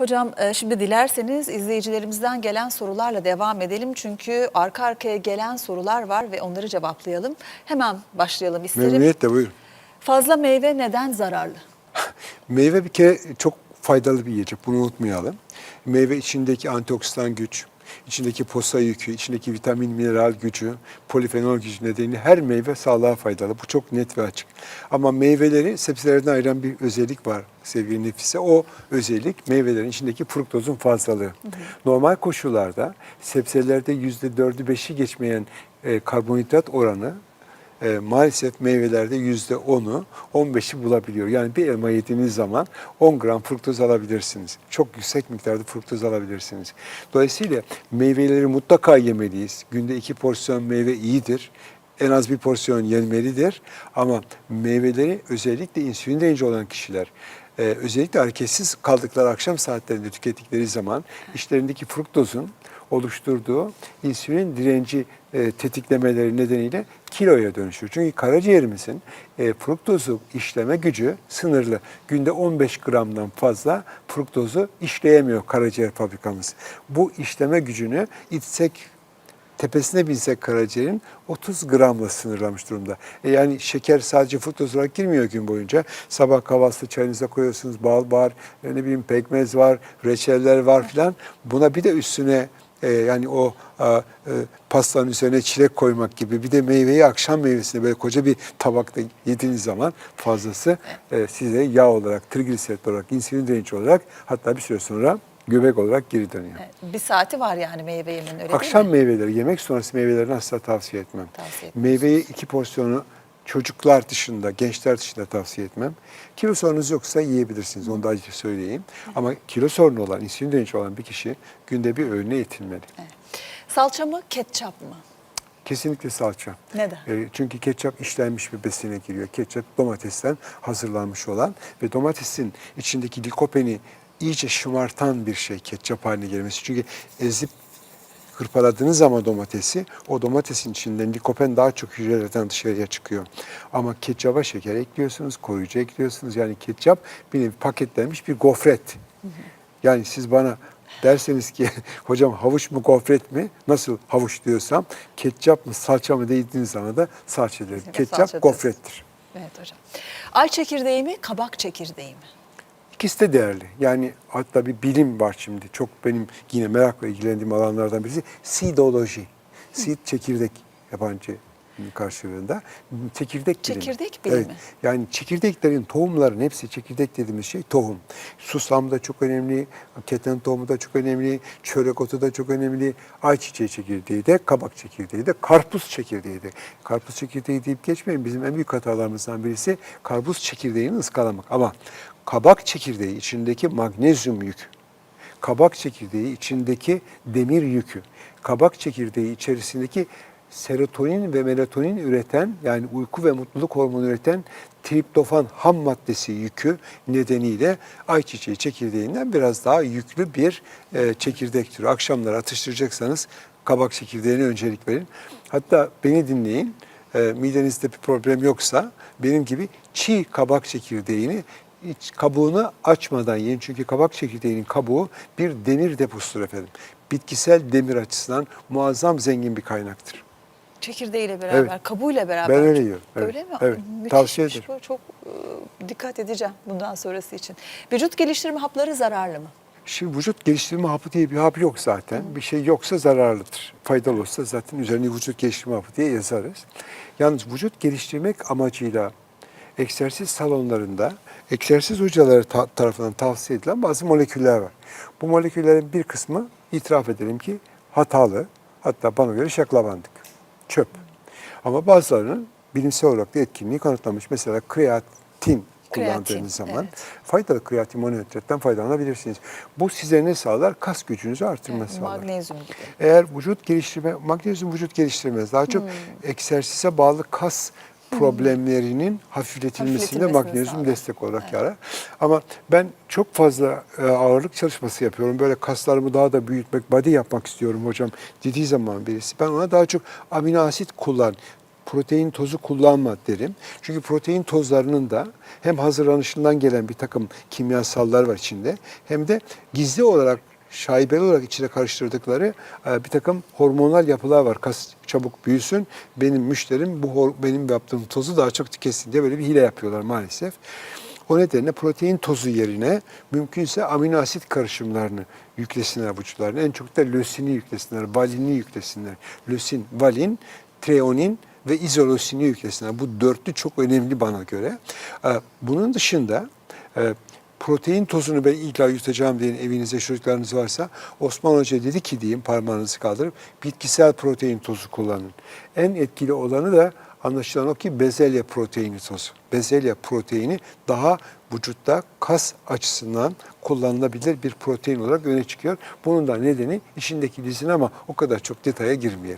Hocam e, şimdi dilerseniz izleyicilerimizden gelen sorularla devam edelim. Çünkü arka arkaya gelen sorular var ve onları cevaplayalım. Hemen başlayalım isterim. Memnuniyetle buyurun. Fazla meyve neden zararlı? Meyve bir kere çok faydalı bir yiyecek. Bunu unutmayalım. Meyve içindeki antioksidan güç, içindeki posa yükü, içindeki vitamin, mineral gücü, polifenol gücü nedeniyle her meyve sağlığa faydalı. Bu çok net ve açık. Ama meyveleri sebzelerden ayıran bir özellik var sevgili Nefise. O özellik meyvelerin içindeki fruktozun fazlalığı. Normal koşullarda sebzelerde %4'ü 5'i geçmeyen e, karbonhidrat oranı e, maalesef meyvelerde yüzde onu, 15'i bulabiliyor. Yani bir elma yediğiniz zaman 10 gram fruktoz alabilirsiniz. Çok yüksek miktarda fruktoz alabilirsiniz. Dolayısıyla meyveleri mutlaka yemeliyiz. Günde iki porsiyon meyve iyidir. En az bir porsiyon yenmelidir. Ama meyveleri özellikle insülin direnci olan kişiler e, özellikle hareketsiz kaldıkları akşam saatlerinde tükettikleri zaman işlerindeki fruktozun oluşturduğu insülin direnci e, tetiklemeleri nedeniyle kiloya dönüşür. Çünkü karaciğerimizin e, fruktozu işleme gücü sınırlı. Günde 15 gramdan fazla fruktozu işleyemiyor karaciğer fabrikamız. Bu işleme gücünü içsek tepesine binsek karaciğerin 30 gramla sınırlamış durumda. E yani şeker sadece fruktoz olarak girmiyor gün boyunca. Sabah kahvaltıda çayınıza koyuyorsunuz bal var, e, ne bileyim pekmez var, reçeller var filan. Buna bir de üstüne e, yani o a, e, pastanın üzerine çilek koymak gibi bir de meyveyi akşam meyvesini böyle koca bir tabakta yediğiniz zaman fazlası e, size yağ olarak, trigliserit olarak, insülin direnci olarak hatta bir süre sonra göbek olarak geri dönüyor. E, Bir saati var yani meyve yemenin öyle Akşam değil mi? meyveleri, yemek sonrası meyvelerini asla tavsiye etmem. Tavsiye etmiyorsunuz. Meyveyi iki porsiyonu çocuklar dışında, gençler dışında tavsiye etmem. Kilo sorunuz yoksa yiyebilirsiniz, onu da ayrıca söyleyeyim. Ama kilo sorunu olan, insülin direnci olan bir kişi günde bir öğüne yetinmeli. Salça mı, ketçap mı? Kesinlikle salça. Neden? E, çünkü ketçap işlenmiş bir besine giriyor. Ketçap domatesten hazırlanmış olan ve domatesin içindeki likopeni iyice şımartan bir şey ketçap haline gelmesi. Çünkü ezip hırpaladığınız zaman domatesi, o domatesin içinden likopen daha çok hücrelerden dışarıya çıkıyor. Ama ketçaba şeker ekliyorsunuz, koruyucu ekliyorsunuz. Yani ketçap bir nevi paketlenmiş bir gofret. Yani siz bana derseniz ki hocam havuç mu gofret mi? Nasıl havuç diyorsam ketçap mı salça mı dediğiniz zaman da salça derim. Ketçap salça gofrettir. Evet hocam. Ay çekirdeği mi, kabak çekirdeği mi? İkisi de değerli. Yani hatta bir bilim var şimdi. Çok benim yine merakla ilgilendiğim alanlardan birisi seedoloji. Seed çekirdek yabancı karşılığında. Çekirdek bilimi. Çekirdek bilimi. Evet. Yani çekirdeklerin, tohumların hepsi çekirdek dediğimiz şey tohum. Susam da çok önemli, keten tohumu da çok önemli, çörek otu da çok önemli, ayçiçeği çekirdeği de, kabak çekirdeği de, karpuz çekirdeği de. Karpuz çekirdeği deyip geçmeyin. Bizim en büyük hatalarımızdan birisi karpuz çekirdeğini ıskalamak. Ama kabak çekirdeği içindeki magnezyum yükü, kabak çekirdeği içindeki demir yükü, kabak çekirdeği içerisindeki serotonin ve melatonin üreten yani uyku ve mutluluk hormonu üreten triptofan ham maddesi yükü nedeniyle ayçiçeği çekirdeğinden biraz daha yüklü bir e, çekirdek türü. Akşamları atıştıracaksanız kabak çekirdeğine öncelik verin. Hatta beni dinleyin. E, midenizde bir problem yoksa benim gibi çiğ kabak çekirdeğini hiç kabuğunu açmadan yiyin. Çünkü kabak çekirdeğinin kabuğu bir demir deposudur efendim. Bitkisel demir açısından muazzam zengin bir kaynaktır. Çekirdeğiyle beraber, Evet. kabuğuyla beraber. Ben öyle yiyorum, evet, Öyle mi? evet. Müthişmiş Tavsiye ederim. bu. Çok e, dikkat edeceğim bundan sonrası için. Vücut geliştirme hapları zararlı mı? Şimdi vücut geliştirme hapı diye bir hap yok zaten. Bir şey yoksa zararlıdır. Faydalı olsa zaten üzerine vücut geliştirme hapı diye yazarız. Yalnız vücut geliştirmek amacıyla egzersiz salonlarında egzersiz hocaları ta- tarafından tavsiye edilen bazı moleküller var. Bu moleküllerin bir kısmı itiraf edelim ki hatalı. Hatta bana göre şaklabandık. Çöp. Ama bazılarının bilimsel olarak da etkinliği kanıtlanmış. Mesela kreatin kullandığınız Kreatin, zaman evet. faydalı kreatin mononitretten faydalanabilirsiniz. Bu size ne sağlar? Kas gücünüzü artırması sağlar. Magnezyum gibi. Eğer vücut geliştirme, magnezyum vücut geliştirmez. Daha Hmm. çok egzersize bağlı kas problemlerinin hafifletilmesinde magnezyum sağlar. destek olarak yarar. Ama ben çok fazla e, ağırlık çalışması yapıyorum. Böyle kaslarımı daha da büyütmek, body yapmak istiyorum hocam dediği zaman birisi. Ben ona daha çok amino asit kullan. protein tozu kullanma derim. Çünkü protein tozlarının da hem hazırlanışından gelen bir takım kimyasallar var içinde hem de gizli olarak şaibeli olarak içine karıştırdıkları e, bir takım hormonal yapılar var. Kas çabuk büyüsün, benim müşterim bu benim yaptığım tozu daha çok tüketsin diye böyle bir hile yapıyorlar maalesef. O nedenle protein tozu yerine mümkünse amino asit karışımlarını yüklesinler vücutlarına. En çok da lösini yüklesinler, valini yüklesinler. Lösin, valin, treonin ve izolosini yüklesinler. Bu dörtlü çok önemli bana göre. Ee, Bunun dışında e, protein tozunu ben illa yutacağım diye evinizde çocuklarınız varsa Osman Hoca dedi ki diyeyim parmağınızı kaldırıp bitkisel protein tozu kullanın. En etkili olanı da anlaşılan o ki bezelye proteini tozu. Bezelye proteini daha vücutta kas açısından kullanılabilir bir protein olarak öne çıkıyor. Bunun da nedeni içindeki lizin ama o kadar çok detaya girmeyelim.